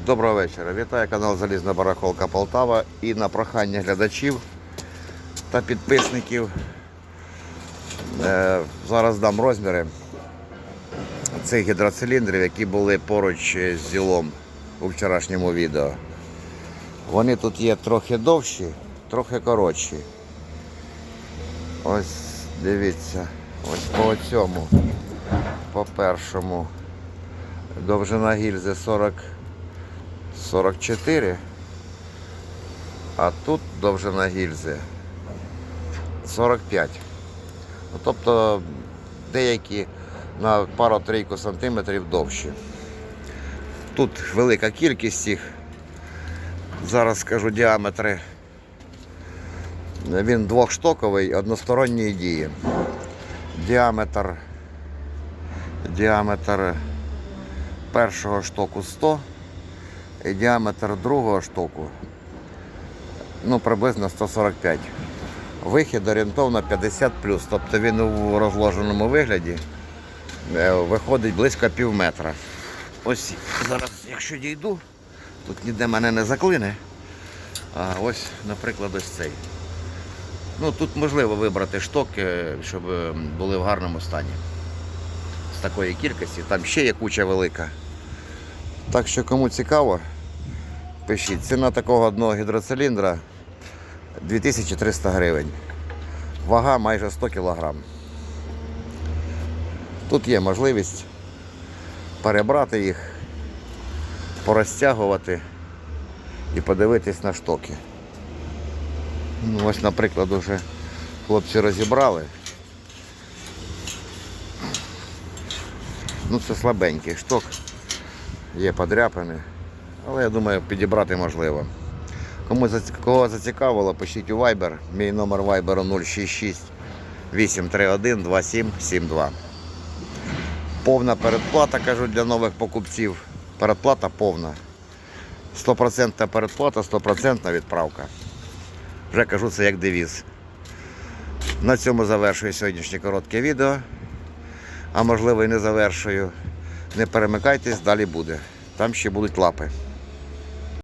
Доброго вечора. Вітаю канал Залізна Барахолка Полтава і на прохання глядачів та підписників. е, зараз дам розміри цих гідроциліндрів, які були поруч з зілом у вчорашньому відео. Вони тут є трохи довші, трохи коротші. Ось дивіться, ось по цьому, по першому. Довжина гільзи 40, 44, а тут довжина гільзи 45. Ну, тобто деякі на пару-трійку сантиметрів довші. Тут велика кількість їх. Зараз скажу діаметри. Він двохштоковий, односторонньої дії. Діаметр, діаметр першого штоку 100 діаметр другого штоку ну, приблизно 145. Вихід орієнтовно 50 тобто він у розложеному вигляді е, виходить близько пів метра. Ось зараз, якщо дійду, тут ніде мене не заклине. А ось, наприклад, ось цей. Ну, тут можливо вибрати штоки, щоб е, були в гарному стані. З такої кількості. Там ще є куча велика. Так що кому цікаво, пишіть. Ціна такого одного гідроциліндра 2300 гривень. Вага майже 100 кг. Тут є можливість перебрати їх, порозтягувати і подивитись на штоки. Ну, ось, наприклад, уже хлопці розібрали. Ну, це слабенький шток, є подряпини, але я думаю, підібрати можливо. Кому кого зацікавило, пишіть у Viber. Мій номер Viber 066 831 2772. Повна передплата, кажу, для нових покупців. Передплата повна. 100% передплата, 100% відправка. Вже кажу це як девіз. На цьому завершую сьогоднішнє коротке відео. А можливо і не завершую. Не перемикайтесь, далі буде. Там ще будуть лапи.